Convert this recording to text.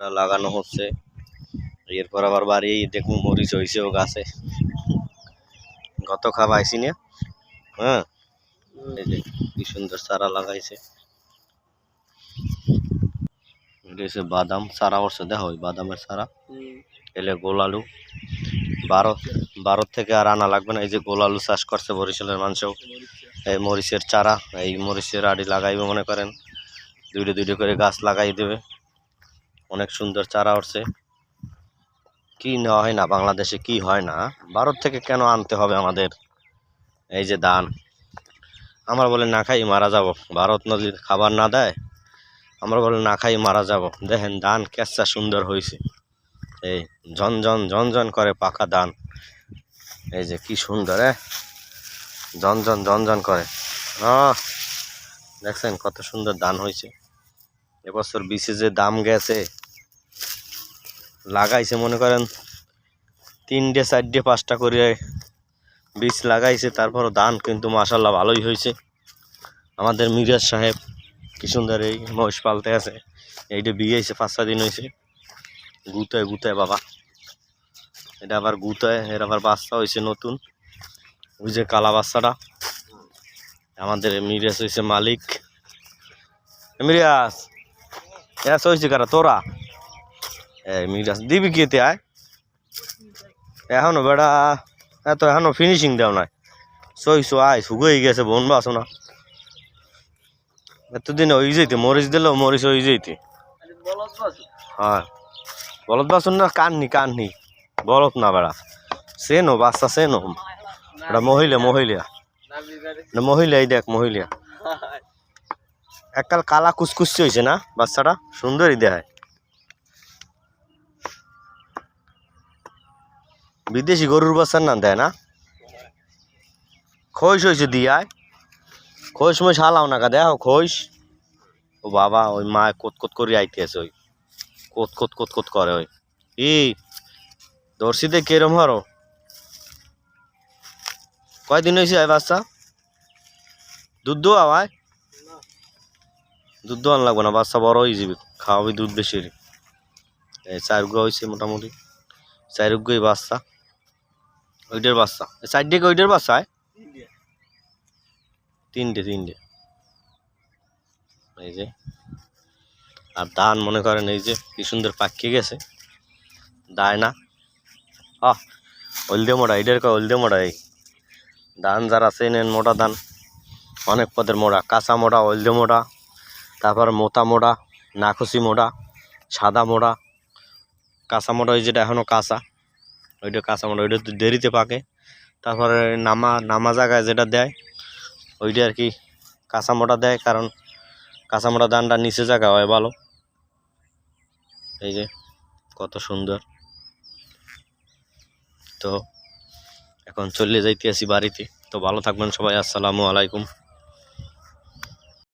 লাগানো হচ্ছে। এরপর আবার বাড়ি দেখুন, মরিচ হয়েছে ও গাছে। গত খাবাইছি না? হ্যাঁ? এই যে, কি সুন্দর চারা লাগাইছে। বাদাম চারা করছে দেখো ওই বাদামের চারা। এলে গোল আলু। বারো বারো থেকে আর আনা লাগবে না। এই যে গোল আলু চাষ করছে বরিশালের মানুষও। এই মরিচের চারা, এই মরিচের আড়ি লাগাইবে মনে করেন। দুইটা দুইটা করে গাছ লাগাই দেবে। অনেক সুন্দর চারা উঠছে। কি নেওয়া হয় না, বাংলাদেশে কি হয় না? ভারত থেকে কেন আনতে হবে আমাদের এই যে ধান? আমরা বলে না খাই, মারা যাব। ভারত নদীর খাবার না দেয়, আমরা বলে না খাই, মারা যাব। দেখেন ধান কেঁচা সুন্দর হয়েছে এই ঝনঝন ঝনঝন করে পাকা ধান। এই যে কি সুন্দর, এ? ঝনঝন ঝনঝন করে। দেখছেন কত সুন্দর ধান হয়েছে এবছর বিশে যে দাম গেছে লাগাইছে, মনে করেন তিনটে, চারটে, পাঁচটা করে বীজ লাগাইছে, তারপরও ধান কিন্তু মাসাল্লাহ ভালোই হয়েছে। আমাদের মিরাজ সাহেব কি সুন্দর এই মহিষ পালতে আছে এইটা বিয়েছে, পাঁচ, ছয় দিন হয়েছে। গুতায় গুতায় বাবা। এটা আবার গুতায়, এর আবার বাচ্চা হয়েছে নতুন। ওই যে কালা বাচ্চাটা। আমাদের মিরাজ হয়েছে মালিক। মিরাজ এস হয়েছে কারা? তোরা? মিরাজ দিবি কেতে আয়? এখনও বেড়া এত এখনও ফিনিশিং দেও নাই। সইছো আয়, শুকিয়ে গেছে বোন বাসো না এতদিন ওই যেতে, মরিচ দিল, মরিচ ওই যেতে। হ্যাঁ। বলদ বাসন না, কাননি কাননি। বলদ না বেড়া। সে নো, বাচ্চা সে নো। এটা মহিলা মহিলা। মহিলা, এই দেখ, মহিলা। এককাল কালা কুচকুচি হয়েছে না, বাচ্চাটা? সুন্দরই দেখায়। বিদেশি গরুর বাচ্চার না দেয় না? খৈশ হয়েছে দিয়ায়। খৈশ মই শালাও না কা দেখো খৈশ। ও বাবা, ওই মা কোত কোত করে আইতেছে ওই। কোত কোত কোত কোত করে ওই। ই দর্শিতে কেরম হারো কয়দিন হয়েছে আয় বাচ্চা? দুধ দোয়া ভাই? দুধ দোয়ান লাগবে না, বাচ্চা বড় হয়ে যাবে, খাওয়াবি দুধ বেশি। এই চারগো হয়েছে মোটামুটি। চারগোই বাচ্চা। ওইটার বাচ্চা। চার দিকে ওইটার বাচ্চা? আয় তিনটে তিনটে। এই যে। আর ধান মনে করেন এই যে কি সুন্দর পাকিয়ে গেছে। দায় না। আহ হলদে মোড়া এটার কয় হলদে মোড়া এই। ধান যারা চেনেন মোটা ধান অনেক পদের মোড়া। কাঁচা মোড়া হলদে মোড়া। তারপর মোটা মোড়া নাখুসি মোড়া সাদা মোড়া। কাঁচা মোড়া ওই যেটা এখনও কাঁচা। ওইটা কাঁচা মোড়া ওইটা দেরিতে পাকে। তারপরে নামা নামা জায়গায় যেটা দেয়, ওইটা আর কি কাঁচা মোটা দেয়, কারণ কাঁচা মোটা ধানটা নিচে জায়গা হয় ভালো। এই যে, কত সুন্দর। তো এখন চলে যাইতে আছি বাড়িতে। তো ভালো থাকবেন সবাই, আসসালামু আলাইকুম।